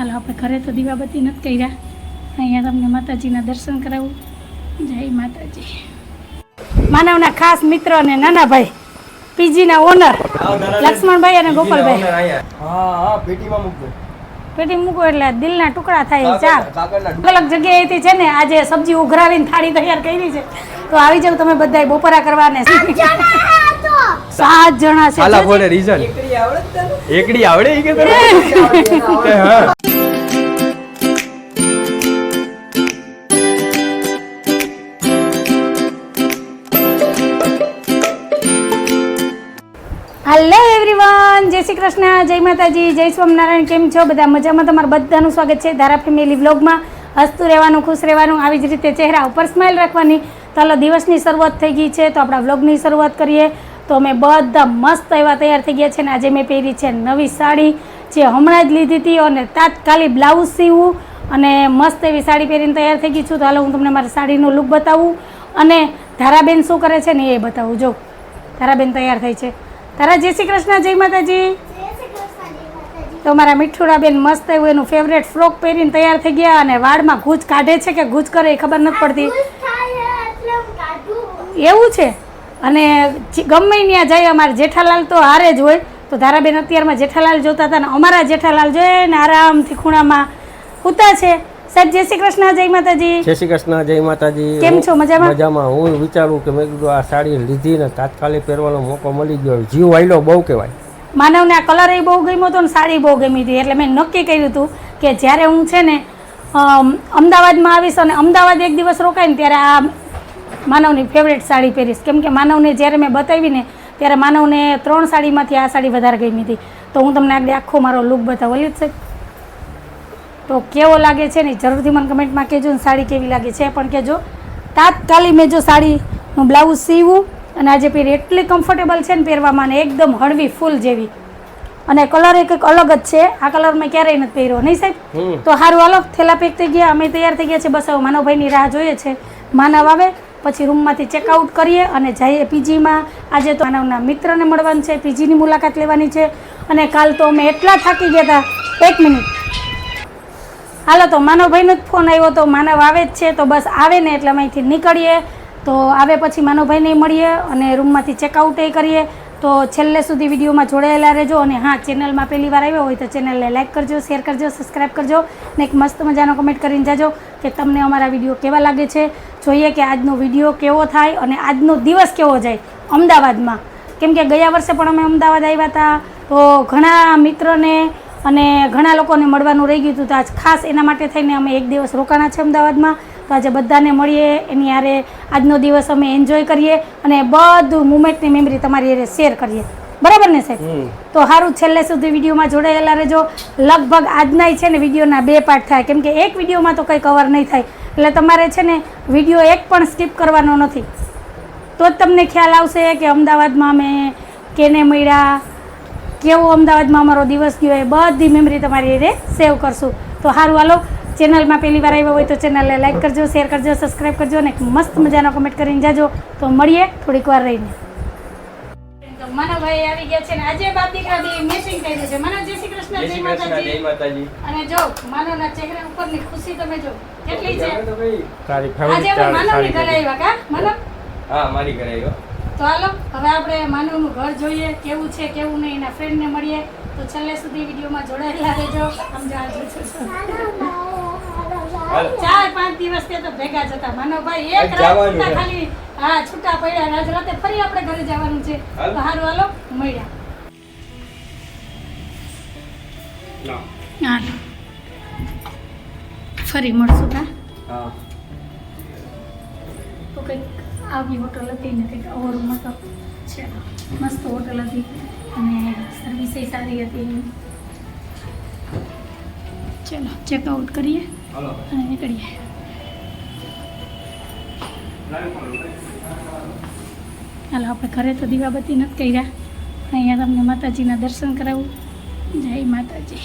હાલો આપણે ઘરે તો દીવાબત્તી નથી કર્યા. અહીંયા તમને માતાજીના દર્શન કરાવું. જય માતાજી. માનવના ખાસ મિત્ર અને નાનાભાઈ પીજીના ઓનર લક્ષ્મણભાઈ અને ગોપાલભાઈ. હા હા પેટીમાં મૂકજો. પેટી મૂકો એટલે દિલના ટુકડા થાય ચાર. અલગ અલગ જગ્યાએથી છે ને આજે સબ્જી ઉઘરાવીને થાળી તૈયાર કરી છે. તો આવી જાવ તમે બધા બપોરા કરવાને. સાત જણા છે. રીઝન. એકડી આવડે કે હેલો એવરીવન જય શ્રી કૃષ્ણ. જય માતાજી. જય સ્વામિનારાયણ. કેમ છો? બધા મજામાં? તમારું બધાનું સ્વાગત છે ધારા ફેમિલી વ્લોગમાં. હસતું રહેવાનું, ખુશ રહેવાનું, આવી જ રીતે ચહેરા ઉપર સ્માઇલ રાખવાની. ચાલો દિવસની શરૂઆત થઈ ગઈ છે. તો આપણા વ્લોગની શરૂઆત કરીએ. તો અમે બધા મસ્ત એવા તૈયાર થઈ ગયા છે ને આજે મેં પહેરી છે નવી સાડી, જે હમણાં જ લીધી હતી અને તાત્કાલિક બ્લાઉઝ સીવું અને મસ્ત એવી સાડી પહેરીને તૈયાર થઈ ગઈ છું. તો હાલો, હું તમને મારી સાડીનો લુક બતાવું અને ધારાબેન શું કરે છે ને એ બતાવું. જો, ધારાબેન તૈયાર થઈ છે. તારા જય શ્રી કૃષ્ણ જય માતાજી. તો મારા મીઠુડાબેન મસ્ત એવું એનું ફેવરેટ ફ્રોક પહેરીને તૈયાર થઈ ગયા અને વાળમાં ગૂંચ કાઢે છે કે ગૂંચ કરે એ ખબર નથી પડતી. એવું છે? અને ગમે ત્યાં જાય અમારે જેઠાલાલ તો હારે જ હોય. તો ધારાબેન અત્યારમાં જેઠાલાલ જોતા હતા ને અમારા જેઠાલાલ જોઈએ ને આરામથી ખૂણામાં સૂતા છે. સાહેબ જય શ્રી કૃષ્ણ જય માતાજી. જય શ્રી કૃષ્ણ જય માતાજી. કેમ છો, મજામાં? મજામાં. હું વિચારું કે મેં કીધું આ સાડી લીધી ને તાત્કાલિક પહેરવાનો મોકો મળી ગયો જીવ વાયલો બહુ કહેવાય. માનવને આ કલર એ બહુ ગમ્યો હતો ને સાડી બહુ ગમી હતી. એટલે મેં નક્કી કર્યું હતું કે જ્યારે હું છે ને અમદાવાદમાં આવીશ અને અમદાવાદ એક દિવસ રોકાય ને ત્યારે આ માનવની ફેવરેટ સાડી પહેરીશ. કેમ કે માનવને જ્યારે મેં બતાવી ને ત્યારે માનવને ત્રણ સાડીમાંથી આ સાડી વધારે ગમી હતી. તો હું તમને આગળ આખો મારો લુક બતાવું. જ સાહેબ. તો કેવો લાગે છે ને જરૂરથી મને કમેન્ટમાં કહેજો ને સાડી કેવી લાગે છે પણ કહેજો. તાત્કાલિક મેં જો સાડીનું બ્લાઉઝ સીવું અને આજે પહેરી એટલી કમ્ફર્ટેબલ છે ને પહેરવામાં ને એકદમ હળવી ફૂલ જેવી. અને કલર એક એક અલગ જ છે. આ કલર મેં ક્યારેય નથી પહેર્યો. નહીં સાહેબ? તો સારું હાલો થેલા પેક થઈ ગયા. અમે તૈયાર થઈ ગયા છે બસ હવે માનવભાઈની રાહ જોઈએ છે. માનવ આવે પછી રૂમમાંથી ચેકઆઉટ કરીએ અને જઈએ પીજીમાં. આજે તો માનવના મિત્રને મળવાનું છે પીજીની મુલાકાત લેવાની છે. અને કાલ તો અમે એટલા થાકી ગયા હતા. એક મિનિટ. હાલો, તો માનવભાઈનો જ ફોન આવ્યો, તો માનવ આવે જ છે, તો બસ આવે ને એટલે અહીંથી નીકળીએ. તો આવે પછી માનવભાઈને મળીએ અને રૂમમાંથી ચેકઆઉટ એ કરીએ. તો છેલ્લે સુધી વિડીયોમાં જોડાયેલા રહેજો અને હા, ચેનલમાં પહેલી વાર આવ્યો હોય તો ચેનલને લાઇક કરજો શેર કરજો સબસ્ક્રાઈબ કરજો ને એક મસ્ત મજાનો કમેન્ટ કરીને જાજો કે તમને અમારા વીડિયો કેવા લાગે છે. જોઈએ કે આજનો વીડિયો કેવો થાય અને આજનો દિવસ કેવો જાય અમદાવાદમાં. કેમ કે ગયા વર્ષે પણ અમે અમદાવાદ આવ્યા હતા. તો ઘણા મિત્રોને અને ઘણા લોકોને મળવાનું રહી ગયું હતું. તો આજ ખાસ એના માટે થઈને અમે એક દિવસ રોકાણા છે અમદાવાદમાં. તો આજે બધાને મળીએ એની આરે આજનો દિવસ અમે એન્જોય કરીએ અને બધું મુમેન્ટની મેમરી તમારી હારે શેર કરીએ. બરાબર ને સાહેબ? તો સારું છેલ્લે સુધી વિડીયોમાં જોડાયેલા રહેજો. લગભગ આજના છે ને વિડીયોના બે પાર્ટ થાય. કેમ કે એક વિડીયોમાં તો કંઈ કવર નહીં થાય. એટલે તમારે છે ને વીડિયો એક પણ સ્કીપ કરવાનો નથી. તો જ તમને ખ્યાલ આવશે કે અમદાવાદમાં અમે કેને મળ્યા કેવો અમદાવાદમાં અમારો દિવસ ગયો એ બધી મેમરી તમારી રીતે સેવ કરશું. તો સારું હાલો ચેનલમાં પહેલી વાર આવ્યા હોય તો ચેનલને લાઈક કરજો શેર કરજો સબસ્ક્રાઈબ કરજો અને મસ્ત મજાનો કમેન્ટ કરીને જાજો. તો મળીએ થોડીક વાર રહીને. મનોભાઈ આવી ગયા છે ને આજે બાપ દીકરા મેચિંગ કર્યું છે. માનવ જય શ્રી કૃષ્ણ જય માતાજી. માતાજી. અને જો માનવના ચહેરા ઉપરની ખુશી તમે જો કેટલી છે? તારી ફેવરિટ અમે માનવની ઘરે આવ્યા કા માનવ હા મારી ઘરે આવ્યો. તો હાલો હવે આપણે માનવનું ઘર જોઈએ કેવું છે કેવું નહીં એના ફ્રેન્ડને મળીએ. તો છેલ્લે સુધી વિડીયોમાં જોડાયેલા રહેજો. સમજાવજો ચાર પાંચ દિવસ તે તો ભેગા જતા માનવભાઈ એક રાત. ખાલી હા છૂટા પડ્યા. રાજ રાતે ફરી આપણે ઘરે જવાનું છે. તો હારું હાલો મળ્યા. ફરી મળશું કા? હા. તો કંઈક આવી હોટલ હતી ને કંઈક અવો મતલબ છે. મસ્ત હોટલ હતી અને સર્વિસ સારી હતી. ચલો ચેકઆઉટ કરીએ અને નીકળીએ. હાલો આપણે ઘરે તો દીવાબત્તી નથી કર્યા. અહીંયા તમને માતાજીના દર્શન કરાવું. જય માતાજી.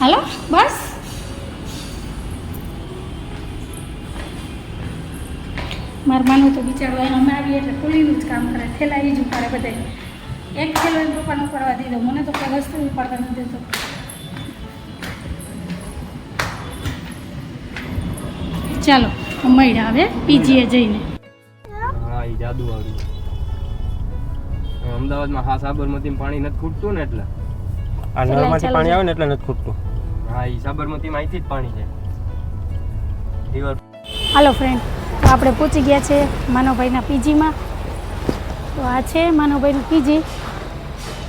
હાલો બસ. મારા માનું તો બિચારો એને અમે એટલે કુલીનું જ કામ કરે થેલા જ ઉપાડે બધા એક થેલો એમ પપ્પાને ઉપાડવા દીધો. મને તો કોઈ વસ્તુ ઉપાડવા નથી દેતો. ચાલો મળ્યા હવે પીજીએ જઈને. હા એ જાદુ આવ્યું અમદાવાદમાં હા સાબરમતી પાણી નથી ખૂટતું ને એટલે. આ નળમાંથી પાણી આવે ને એટલે નથી ખૂટતું. હા એ સાબરમતી અહીંથી જ પાણી છે હાલો ફ્રેન્ડ તો આપણે પહોંચી ગયા છે માનવભાઈના પીજીમાં. તો આ છે માનવભાઈનું પીજી.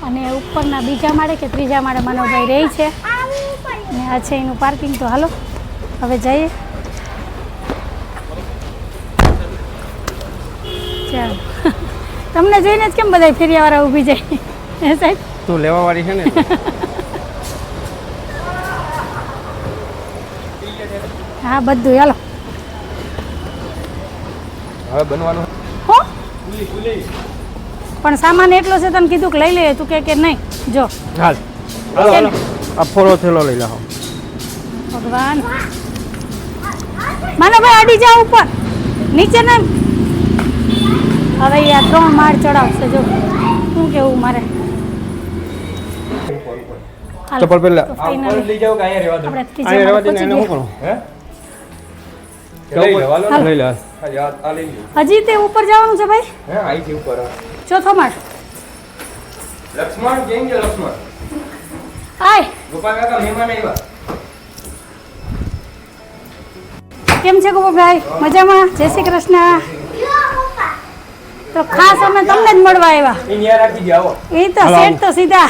અને ઉપરના બીજા માળે કે ત્રીજા માળે માનવભાઈ રહે છે. અને આ છે એનું પાર્કિંગ તો હાલો હવે જઈએ. ચાલો. તમને જઈને જ કેમ બધા ફેરિયાવાળા ઊભી જાય? હે સાહેબ? તું લેવા વાળી છે ને હા બધું હાલો. હવે બનવાનું હો? પણ સામાન એટલો છે તને કીધું કે લઈ લે તું કે કે નહીં? જો. હાલ. હાલો હાલો. આ ફોલો થેલો લઈ લાવો. ભગવાન. માનો ભાઈ અડી જા ઉપર. નીચે ને. હવે આ ત્રણ માળ ચડાવશે જો. શું કેવું મારે? ચપ્પલ પહેલા. લઈ જાવ કે અહીંયા રહેવા દો? આપણે અહીંયા રહેવા દે એને પહોંચી શું હે? લઈ લો. લઈ લે. હજી તે ઉપર જવાનું છે ભાઈ? હે અહીંથી ઉપર ચોથો માળ લક્ષ્મણ કેમ છે લક્ષ્મણ? આય. ગોપાલ કાકા મહેમાન આવ્યા. કેમ છે ગોપાભાઈ? મજામાં? જય શ્રી કૃષ્ણ. તો ખાસ અમે તમને જ મળવા આવ્યા. એ ન્યા રાખી દે એ તો સેટ તો સીધા.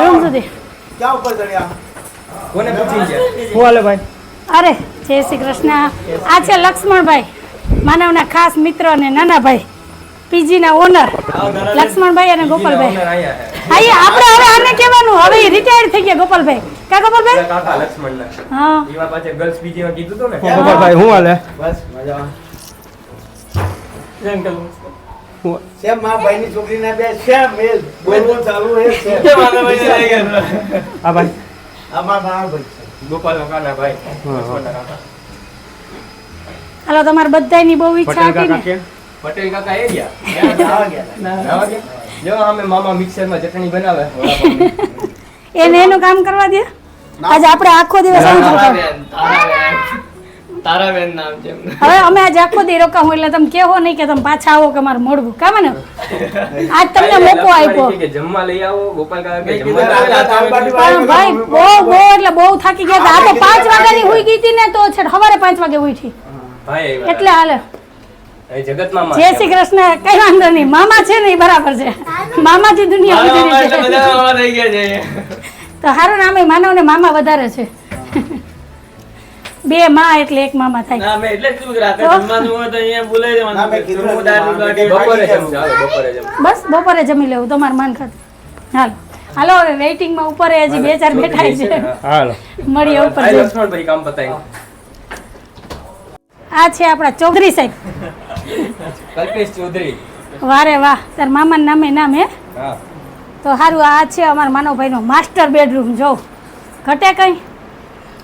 રૂમ સુધી. કોને પૂછી છે હું હાલે ભાઈ? અરે જય શ્રી કૃષ્ણ. આ છે લક્ષ્મણભાઈ. માનવના ખાસ મિત્ર અને નાના ભાઈ પીજીના ઓનર લક્ષ્મણભાઈ અને ગોપાલભાઈ. અહીંયા આપણે હવે આને કહેવાનું હવે રિટાયર્ડ થઈ ગયા ગોપાલભાઈ. કા ગોપાલભાઈ? કાકા લક્ષ્મણના. હા. એવા પાછે ગર્લ્સ બીજીમાં કીધું તો ને? ગોપાલભાઈ હું હાલે? બસ મજામાં. જંગલ સેમ મારા ભાઈની છોકરીને બે સેમ એ બોલવું ચાલુ એ સેમ આ ભાઈ અમારા મારા ભાઈ? ગોપાલ કાના ભાઈ. હા. કાકા. હાલો તમારે બધાની બહુ ઈચ્છા હતી ને પટેલ કાકા એ ગયા. ગયા જો અમે મામા મિક્સરમાં ચટણી બનાવે. એને એનું કામ કરવા દે? આજે આપણે આખો દિવસ આમ. તારાબેન નામ છે હવે અમે આજે આખો દી રોકાવું એટલે તમે કેહો નહીં કે તમે પાછા આવો કે મારે મોડવું. કામ ને આજ તમને મોકો આપ્યો. કે જમવા લઈ આવો ગોપાલ કાકા કે જમવા ભાઈ બહુ બહુ એટલે બહુ થાકી ગયા હતા. આ તો પાંચ વાગ્યાની હોઈ ગઈ હતી ને તો છે સવારે પાંચ વાગે ઉઠી એટલે હાલે. હતા. એ જગત મામા જય શ્રી કૃષ્ણ. કઈ વાંધો નહીં. મામા છે ને બરાબર છે. દુનિયા મામા થી દુનિયા છે ગયા છે. તો હારું નામે માનવ ને મામા વધારે છે. બે માં એટલે એક મામા થાય. ના મેં એટલે જ રાતે જમવાનું હોય તો અહીંયા બોલાવી દેવાનું. ના, કીધું હું દાળનું ના, બપોરે ખાઈ બપોરે જમજો બસ બપોરે જમી લેવું. તમારું માન ખાતે. હાલો. હાલો હવે વેઇટિંગમાં ઉપર હજી બે ચાર બેઠા છે. હાલો. મળીએ ઉપર કામ પતાવી આ છે આપણા ચૌધરી સાહેબ. કલ્પેશ ચૌધરી. વારે વાહ તાર મામાના નામે નામ હે? તો સારું આ છે અમારા માનવભાઈનો માસ્ટર બેડરૂમ જો. ઘટે કઈ?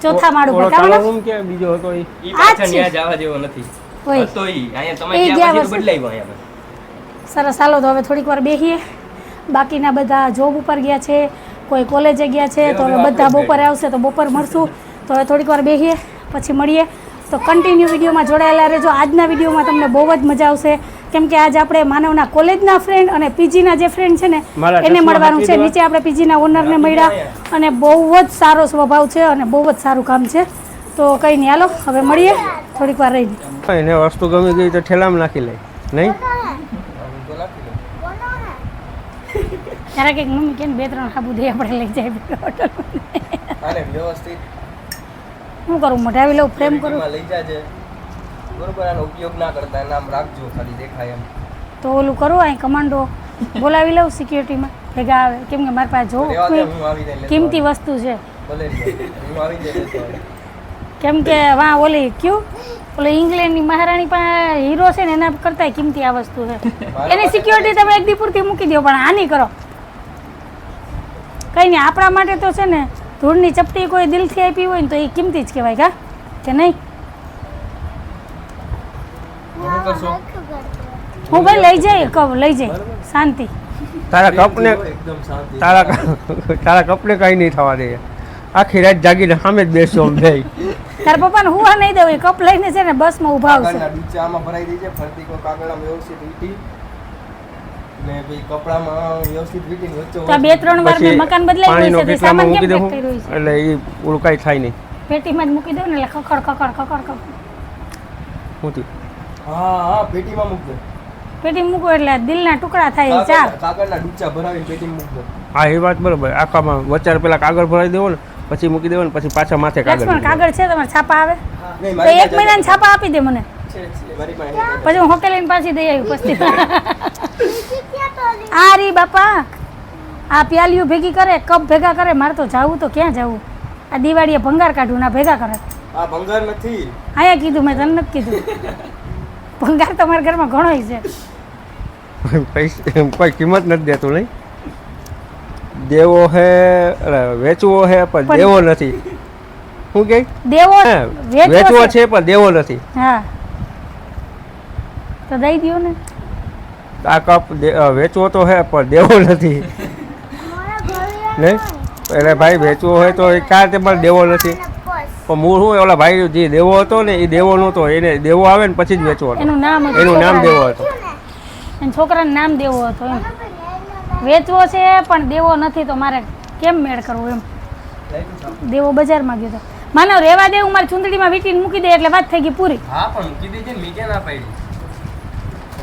ચોથા માળું ઉપર કામ રૂમ કે બીજો હતો ઈ. ઈ આ જ પાછળ છે. ન્યા જવા જેવો નથી. ઓય. તો ઈ. અહીંયા તમે એ ગયા પછી તો વર્ષે. અહીંયા સરસ હાલો તો હવે થોડીક વાર બેસીએ બાકીના બધા જોબ ઉપર ગયા છે કોઈ કોલેજે ગયા છે તો હવે બધા બપોરે આવશે તો બપોર મળશું. તો હવે થોડીક વાર બેસીએ પછી મળીએ. તો કન્ટિન્યુ વિડીયોમાં જોડાયેલા રહેજો. આજના વિડીયોમાં તમને બહુ જ મજા આવશે. કેમ કે આજ આપણે માનવના કોલેજના ફ્રેન્ડ અને પીજીના જે ફ્રેન્ડ છે ને એને મળવાનું છે. નીચે આપણે પીજીના ઓનરને મળ્યા અને બહુ જ સારો સ્વભાવ છે અને બહુ જ સારું કામ છે. તો કંઈ નહીં હાલો હવે મળીએ. થોડીક વાર રહીને. એને વસ્તુ ગમી ગઈ તો ઠેલામાં નાખી લે. નહીં? ત્યારે કંઈક મમ્મી કે બે ત્રણ સાબુ દે આપણે લઈ જાય. હોટલ વ્યવસ્થિત. શું કરું? મઢાવી લઉં પ્રેમ કરું? લઈ જાજે. બરોબર આનો ઉપયોગ ના કરતા નામ રાખજો ખાલી દેખાય એમ. તો ઓલું કરું અહીં કમાન્ડો બોલાવી લઉં સિક્યુરિટીમાં ભેગા આવે. કેમ કે મારી પાસે જો કિંમતી વસ્તુ છે. કેમ કે વાં ઓલી કયું? ઓલી ઇંગ્લેન્ડની મહારાણી પાસે હીરો છે ને એના કરતાંય કિંમતી આ વસ્તુ છે. એની સિક્યોરિટી તમે એક દી પૂરતી મૂકી દો પણ આની કરો. કંઈ નહીં આપણા માટે તો છે ને ધૂળની ચપટી કોઈ દિલથી આપી હોય ને તો એ કિંમતી જ કહેવાય કા? કે નહીં? હું ભાઈ લઈ જઈ કપ લઈ જઈ. શાંતિ. તારા કપને એકદમ શાંતિ. તારા તારા કપને કઈ નહીં થવા દે. આખી રાત જાગીને સામે જ બેસો આમ બે તાર પપ્પાને આ નહીં દઉં એ કપ લઈને છે ને બસમાં ઊભા આવશે. આમાં ભરાઈ દેજે ફરતી કોઈ કાગળમાં વ્યવસ્થિત વીટી ને કપડામાં વ્યવસ્થિત વીટીને વચ્ચો તો આ બે ત્રણ વાર મેં મકાન બદલાઈ ગયું છે તે સામાન કેમ પેક કર્યું છે? એટલે એ ઓલું કાંઈ થાય નહીં. પેટીમાં જ મૂકી દઉં ને એટલે ખખડ ખખડ ખખડ ખખડ. શું હા હા પેટીમાં મૂકજો પેટી મૂકો એટલે દિલના ટુકડા થાય ચાર. કાગળ- કાગળના ડૂચા ભરાવીને પેટીમાં મૂકજો હા એ વાત બરોબર. આખામાં વચાર પેલા કાગળ ભરાઈ દેવો ને પછી મૂકી દેવો ને પછી પાછા માથે કાગળ લક્ષ્મણ કાગળ છે તમારે છાપા આવે? તો એક મહિનાની છાપા આપી દે મને. પછી હું હોટેલીને પાછી દઈ આવી પસ્તી આ રી બાપા. આ પ્યાલીઓ ભેગી કરે કપ ભેગા કરે મારે તો જાવું તો ક્યાં જવું? આ દિવાળીએ ભંગાર કાઢું ના ભેગા કરે. આ ભંગાર નથી. આયા કીધું મેં તને નથી કીધું. ભંગાર તમારા ઘરમાં ઘણો છે. પૈસા કોઈ કિંમત નથી દેતું નહીં. દેવો હે વેચવો હે પણ દેવો નથી. શું કે? દેવો વેચવો છે. છે પણ દેવો નથી. હા. તો દઈ દ્યો ને. આ કપ વેચવો તો હે પણ દેવો નથી. નહીં? એટલે ભાઈ વેચવો હોય તો એ કાં તે પણ દેવો નથી. પણ મૂળ શું ઓલા ભાઈ જે દેવો હતો ને એ દેવો નહોતો. એને દેવો આવે ને પછી જ વેચવો એનું નામ હતું એનું નામ દેવો હતો. એના છોકરાનું નામ દેવો હતો એમ. વેચવો છે પણ દેવો નથી તો મારે કેમ મેળ કરવો એમ? દેવો બજારમાં ગયો માનો માનવ રેવા દે હું મારી ચુંદડીમાં વીટીને મૂકી દે એટલે વાત થઈ ગઈ પૂરી. હા પણ મૂકી દેજે ને મેં ના પાડી.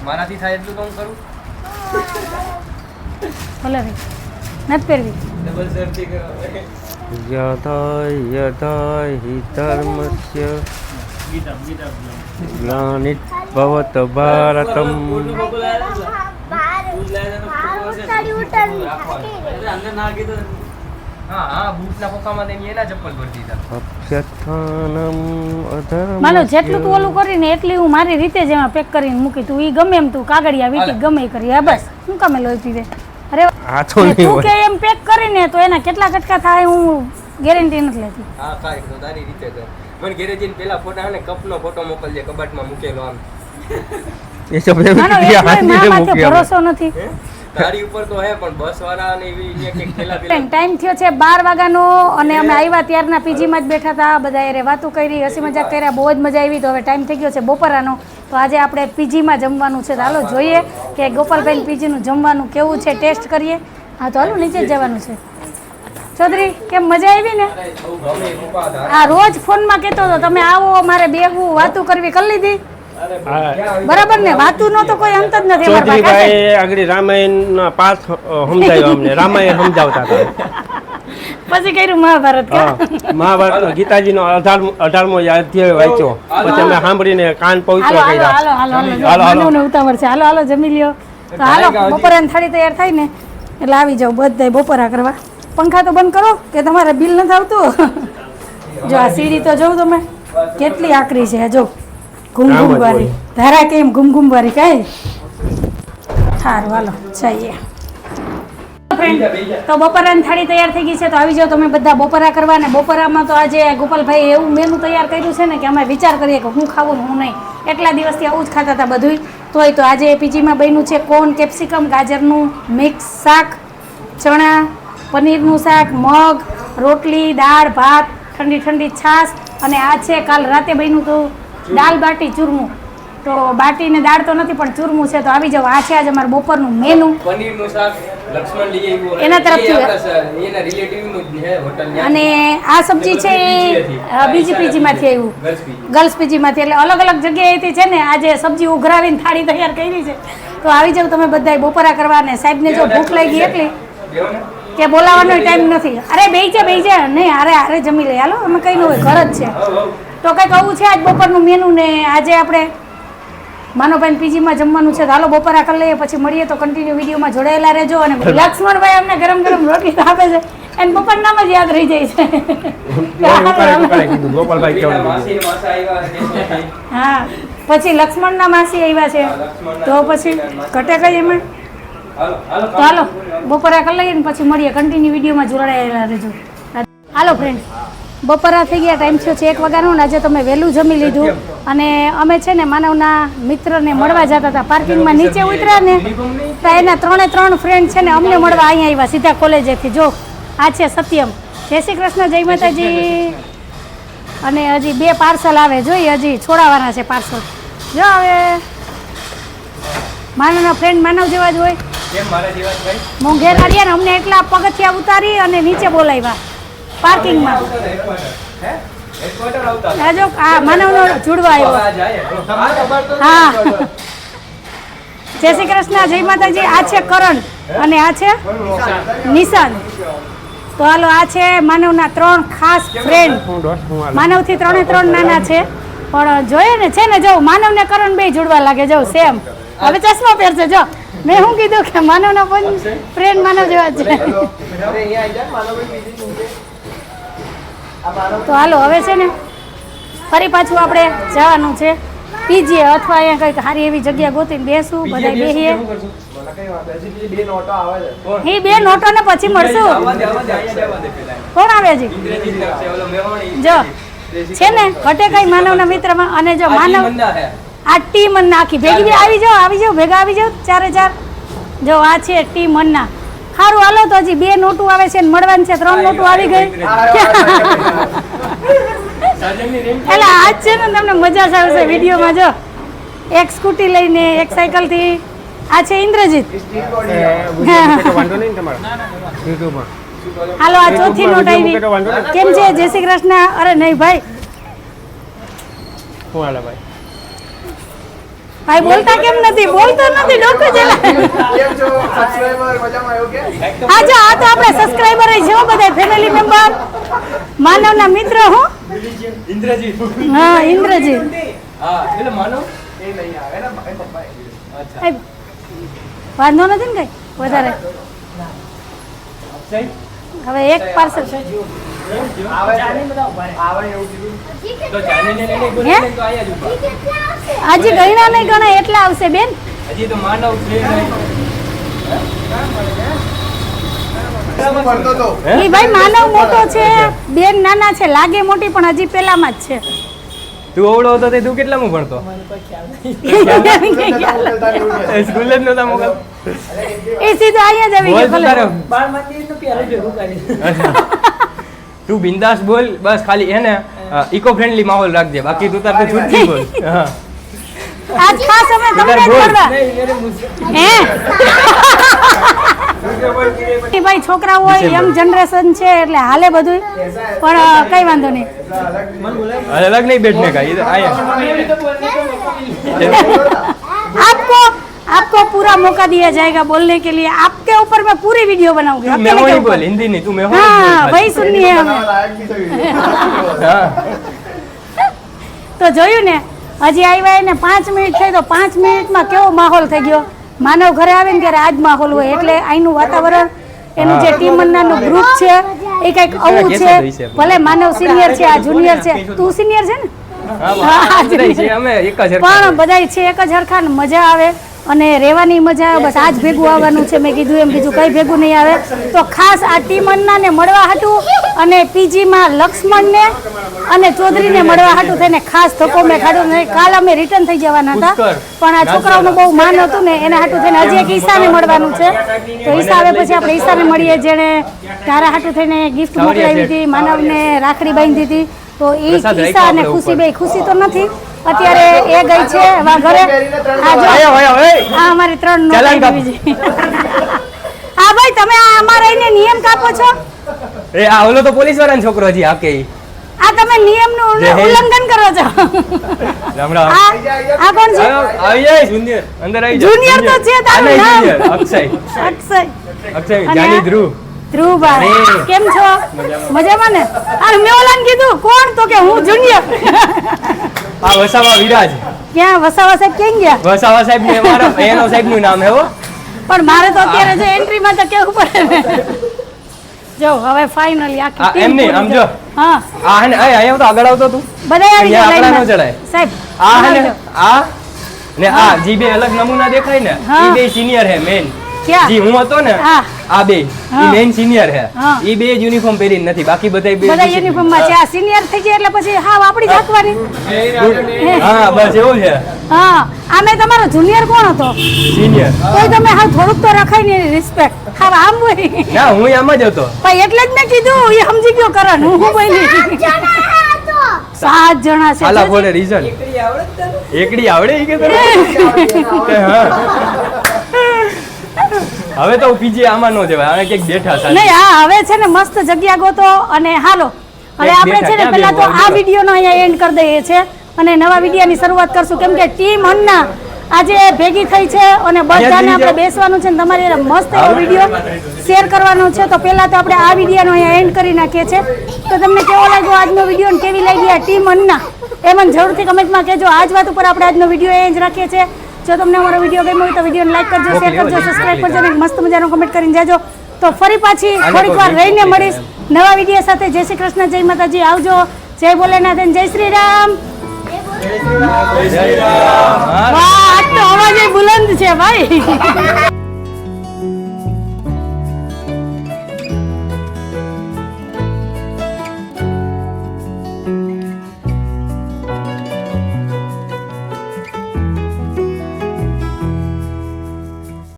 મારાથી થાય એટલું તો હું કરું ભલે ભાઈ નથ પહેરવી ડબલ સરથી કરો યથા યથા હિ ધર્મસ્ય ગીતા ગીતા ગ્લાનિર્ભવત ભારતમ ના માનો જેટલું તું ઓલું કરીને એટલી હું મારી રીતે જ એમાં પેક કરીને મૂકી તું. ઈ ગમે એમ તું કાગળિયા વીટી ગમે એ કરી. હા બસ. હું કામે લોહી પીવે અરે તો તું કે એમ પેક કરીને તો એના કેટલા કટકા થાય હું ગેરંટી નથી લેતી. હા કાઈ તો તારી રીતે કર. મને ઘરે જઈને પેલા ફોટા અને કપનો ફોટો મોકલજે કબાટમાં મૂકેલો આમ. એ તો ભરોસો નથી. તારી ઉપર તો હે પણ બસ વાળા અને એવી કે પેલા પેલા ટાઈમ થયો છે બાર વાગ્યાનો અને અમે આવ્યા ત્યારના પીજીમાં જ બેઠા હતા બધા એરે વાતો કરી હસી મજાક કર્યા બહુ જ મજા આવી. તો હવે ટાઈમ થઈ ગયો છે બપોરાનો. તો આજે આપણે પીજીમાં જમવાનું છે. તો હાલો જોઈએ કે ગોપાલભાઈ પીજીનું જમવાનું કેવું છે ટેસ્ટ કરીએ? હા તો હાલો નીચે જવાનું છે. ચૌધરી કેમ મજા આવી ને? આ રોજ ફોનમાં કહેતો હતો તમે આવો મારે બેહવું વાતું કરવી કરી લીધી. બરાબર ને વાતું નો તો કોઈ અંત જ નથી. ચૌધરીભાઈ આગળ રામાયણ પાઠ અ, સમજાવ્યો અમને. રામાયણ સમજાવતા હતા. પછી કર્યું મહાભારત કા હા મહાભારત ગીતાજીનો અઢારમો અધ્યાય વાંચ્યો. પછી અમે સાંભળીને કાન પવિત્ર હાલો હાલો કર્યા. હાલો હાલો હાલો. ઉતાવળ છે. હાલો હાલો જમી લ્યો. તો હાલો બપોરાની થાળી તૈયાર થાય ને એટલે આવી જાવ બધાય બપોરા કરવા. પંખા તો બંધ કરો કે તમારે બિલ નથી આવતું? જો આ સીડી તો જોઉં તમે. કેટલી આકરી છે જો. ઘૂમ વાળી ધારા કેમ ઘૂમ વાળી કાંઈ સારું હાલો જઈએ. ફ્રેન્ડ તો બપોરાની થાળી તૈયાર થઈ ગઈ છે તો આવી જાઓ તમે બધા બપોરા કરવા ને બપોરામાં તો આજે ગોપાલભાઈ એવું મેનુ તૈયાર કર્યું છે ને કે અમે વિચાર કરીએ કે હું ખાવું ને હું નહીં. એટલા દિવસથી આવું જ ખાતા હતા બધુંય. તોય તો આજે પીજીમાં બન્યું છે કોન કેપ્સિકમ ગાજરનું મિક્સ શાક ચણા પનીરનું શાક મગ રોટલી દાળ ભાત ઠંડી ઠંડી છાશ. અને આ છે કાલ રાતે બન્યું હતું દાલ બાટી ચૂરમું. તો બાટી ને દાળ તો નથી પણ ચૂરમું છે તો આવી જાવ આ છે આજે અમારું બપોરનું મેનુ પનીરનું શાક લક્ષ્મણ લઈ આવ્યું એના તરફથી એના રિલેટિવનું જ છે હોટલ અને આ સબ્જી છે એ બીજી પીજીમાંથી આવ્યું. Girls PG. ગર્લ્સ પીજીમાંથી. એટલે અલગ અલગ જગ્યાએથી છે ને આજે સબ્જી ઉઘરાવીને થાળી તૈયાર કરી છે. તો આવી જાવ તમે બધાય બપોરા કરવા અને સાહેબને જો ભૂખ લાગી એટલી કે બોલાવવાનો ટાઈમ નથી. અરે બેઈ જા બેઈ જા. નહીં અરે અરે જમી લે. હાલો અમે કઈ ન હોય ઘર જ છે. તો કંઈક આવું છે આજ બપોરનું મેનુ ને આજે આપણે માનવભાઈ પીજીમાં જમવાનું છે. હાલો બપોરા કરી લઈએ પછી મળીએ તો કન્ટિન્યુ વિડીયોમાં જોડાયેલા રહેજો. અને લક્ષ્મણભાઈ અમને ગરમ ગરમ રોટલી આપે છે. એને બપોર નામ જ યાદ રહી જાય છે. હા પછી લક્ષ્મણના માસી આવ્યા છે. તો પછી ઘટે કઈ એમાં? હાલો હાલો તો હાલો બપોરા કરી લઈએ ને પછી મળીએ. કન્ટિન્યુ વિડીયોમાં જોડાયેલા રહેજો. હાલો ફ્રેન્ડ બપોરા થઈ ગયા ટાઈમ થયો છે એક વાગ્યાનો ને આજે તમે વહેલું જમી લીધું. અને અમે છે ને માનવના મિત્રને મળવા જતા હતા. પાર્કિંગમાં નીચે ઉતર્યા ને તો એના ત્રણે ત્રણ ફ્રેન્ડ છે ને અમને મળવા અહીંયા આવ્યા સીધા કોલેજેથી. જો આ છે સત્યમ. જય શ્રી કૃષ્ણ જય માતાજી. અને હજી બે પાર્સલ આવે. જોઈએ હજી છોડાવવાના છે પાર્સલ જો હવે માનવના ફ્રેન્ડ માનવ જેવા જ હોય. મોંઘેર આવ્યા ને અમને એટલા પગથિયા ઉતારી અને નીચે બોલાવ્યા. પાર્કિંગમાં. હેડક્વાર્ટર આ માનવનો જુડવા હા. જય શ્રી કૃષ્ણ, જય માતાજી. આ છે કરણ અને આ છે નિશાન. તો હાલો, આ છે માનવના ત્રણ ખાસ ફ્રેન્ડ. માનવથી ત્રણે ત્રણ નાના છે. પણ જોઈએ ને, છે ને, જો માનવ ને કરણ બે જોડવા લાગે, જો, સેમ. હવે ચશ્મા પહેરશે જો. મેં શું કીધું કે માનવના પણ ફ્રેન્ડ માનવ જેવા છે અરે અહીંયા આવી જાય માનવભાઈ બીજી શું છે આ માનવ તો હાલો હવે છે ને ફરી પાછું આપણે જવાનું છે. પીજીએ અથવા અહીંયા કંઈક સારી એવી જગ્યા ગોતીને બેસું બધા બેહીએ. હજી બે નોટો આવે છે. એ બે નોટો ને પછી મળશું કોણ આવે મેવાણી જો છે ને ઘટે કઈ માનવના મિત્રમાં અને જો માનવ આ ટી મન આખી ભેગી આવી જાઓ આવી જાઓ ભેગા આવી જાઓ ચારે ચાર. જો આ છે ટીમ મન્ના સારું હાલો તો હજી બે નોટું આવે છે ને મળવાનું છે ત્રણ નોટું આવી ગઈ. એટલે આજ છે ને તમને મજા જ આવશે વિડીયોમાં જો. એક સ્કૂટી લઈને એક સાયકલથી. આ છે ઇન્દ્રજીત. હાલો આ ચોથી નોટ આવી. કેમ છે? જય શ્રી કૃષ્ણ. અરે નહીં ભાઈ. શું હાલે ભાઈ? ભાઈ બોલતા કેમ નથી? બોલતો નથી ડોકો જેલા. હા જો આ તો આપણે સબસ્ક્રાઇબર છે હો બધા ફેમિલી મેમ્બર માનવના મિત્ર હું. ઇન્દ્રજીત. હા ઇન્દ્રજીત. હા એટલે માનવ એ નહીં આવે ને ભાઈ પપ્પા અચ્છા. વાંધો નથી ને કઈ? વધારે. હવે એક પાર્સલ આવે છે. આવે એવું કીધું. તો જાનીને લઈને બોલે હે? તો આયા જ ઊભા. આજે ગણ્યા નહીં ગણાય એટલા આવશે બેન. હજી તો માનવ છે ભાઈ માનવ મોટો છે બેન નાના છે લાગે મોટી પણ હજી પેલામાં જ છે. તું હતો તે તું કેટલામાં ભણતો? સ્કૂલ જ નહોતા મોકલ એ સીધો અહીંયા જ આવી ગયો તું તું બિંદાસ બોલ બસ ખાલી એને ઇકો ફ્રેન્ડલી માહોલ રાખજે બાકી તું તારે છૂટથી બોલ. આજ ખાસ અમે તમને હે? ભાઈ છોકરા હોય યંગ જનરેશન છે એટલે હાલે બધું પણ કઈ વાંધો નહીં. અલગ નહીં બેઠને કા ઇધર आपको आपको पूरा मौका दिया जाएगा बोलने के लिए आपके ऊपर मैं पूरी वीडियो बनाऊंगी તું अकेले મેહો के નહીં ऊपर બોલ હિન્દી નહીં તું મેહો हाँ वही सुननी है हमें લાયક બી થયું હા તો જોયું ને હજી આવ્યા એને પાંચ મિનિટ થઈ તો પાંચ મિનિટમાં કેવો માહોલ થઈ ગયો માનવ ઘરે આવે ને ત્યારે આજ માહોલ હોય એટલે અહીંનું વાતાવરણ એનું જે ટીમ નું ગ્રુપ છે એ કંઈક આવું કેસો છે જોઈ છે. ભલે માનવ સિનિયર છે આ જુનિયર છે તું સિનિયર છે ને હા, હા, બધાય છે અમે એક જ હરખા પણ બધાય છે એક જ હરખા ને મજા આવે અને રહેવાની મજા બસ આજ ભેગું આવવાનું છે. મેં કીધું એમ બીજું કઈ ભેગું નહીં આવે. તો ખાસ આ ટીમ ને મળવા હાટું અને પીજીમાં લક્ષ્મણને અને ચૌધરીને મળવા હાટું થઈને ખાસ ધક્કો મેં ખાધો નહીં કાલ અમે રિટર્ન થઈ જવાના હતા. પણ આ છોકરાઓનું બહુ માન હતું ને એના હાટું થઈને હજી એક ઈશાને મળવાનું છે. તો ઈશા આવે પછી આપણે ઈશાને મળીએ જેણે તારા હાટું થઈને ગિફ્ટ મોકલાવી હતી માનવને રાખડી બાંધી હતી તો એ ઈશા અને ખુશી બે ખુશી તો નથી અત્યારે એ ગઈ છે વાઘરે. આ અમારી ત્રણ છે હા ભાઈ તમે આ અમારા નિયમ કાપો છો? એ આ ઓલો તો પોલીસ વાળાનો છોકરો હજી આ કે આ તમે નિયમનું નું ઉલ્લંઘન કરો છો. આ કોણ છે? આવી જાય જુનિયર. અંદર આવી જાય જુનિયર તો છે તારું નામ. અક્ષય. અક્ષય. અક્ષય જાની ધ્રુવ. ધ્રુવભાઈ કેમ છો? મજામાં. ને? અને મેં ઓલાને કીધું કોણ તો કે હું જુનિયર? આ વસાવા વિરાજ. ક્યાં? વસાવા સાહેબ કેમ ગયા? વસાવા સાહેબ ને મારા એનો સાહેબનું નામ હે હો. પણ મારે તો અત્યારે જો એન્ટ્રીમાં તો કેવું પડે જો હવે ફાઇનલી આખી એમ નહીં, આમ જો. હા. આ હે ને આ અહીંયા તો આગળ આવતો તું. બધા આવી ગયા અહીંયા નો ચડાય. સાહેબ આ હે ને. આ ને આ જી બે અલગ નમૂના દેખાય ને એ બે સિનિયર હે મેન જી હું હતો ને આ બે. ઈ મેન સિનિયર હે. ઈ બે યુનિફોર્મ પહેરી નથી બાકી બધા બે બધા યુનિફોર્મમાં છે. આ સિનિયર થઈ જાય એટલે પછી હા આપડી રાખવાની હા બસ એવું છે. હા આમે તમારો જુનિયર કોણ હતો? સિનિયર તો તમે હા થોડુંક તો રખાય ને રિસ્પેક્ટ હા આમ હોય. ના હું આમ જ હતો. પણ એટલે જ મેં કીધું એ સમજી ગયો કરણ હું હું બોલી. સાત જણા છે. આલા. ફોરે રીઝન એકડી આવડે ઈ કે તને? હા. હવે તો પીજી આમાં નો જવાય. આને ક્યાંક બેઠા સાંજે. નહીં હા હવે છે ને મસ્ત જગ્યા ગોતો અને હાલો. હવે આપણે છે ને પહેલા તો આ? વિડીયોનો અહીંયા એન્ડ કરી દઈએ છે અને નવા વિડીયોની શરૂઆત કરશું. કેમ કે ટીમ અન્ના આજે ભેગી થઈ છે અને બધાને આપણે બેસવાનું છે તમારે મસ્ત એવો વીડિયો શેર કરવાનો છે. તો પહેલા તો આપણે આ વિડીયોનો અહીંયા એન્ડ કરી નાખીએ છીએ. તો તમને કેવો લાગ્યો આજનો વીડિયો અને કેવી લાગી આ ટીમ અન્ના? એ મને જરૂરથી કમેન્ટમાં કહેજો. આ જ વાત ઉપર આપણે આજનો વીડિયો એ જ રાખીએ છીએ. જો તમને અમારો વીડિયો ગમ્યો હોય તો વિડીયોને લાઈક કરજો શેર કરજો સબસ્ક્રાઈબ કરજો અને મસ્ત મજાનો કમેન્ટ કરીને જાજો. તો ફરી પાછી થોડીક વાર રહીને મળીશ નવા વીડિયો સાથે. જય શ્રી કૃષ્ણ જય માતાજી. આવજો. જય ભોલેનાથ અને જય શ્રી રામ. જય શ્રી રામ. વાહ આજ તો અવાજ બુલંદ છે ભાઈ.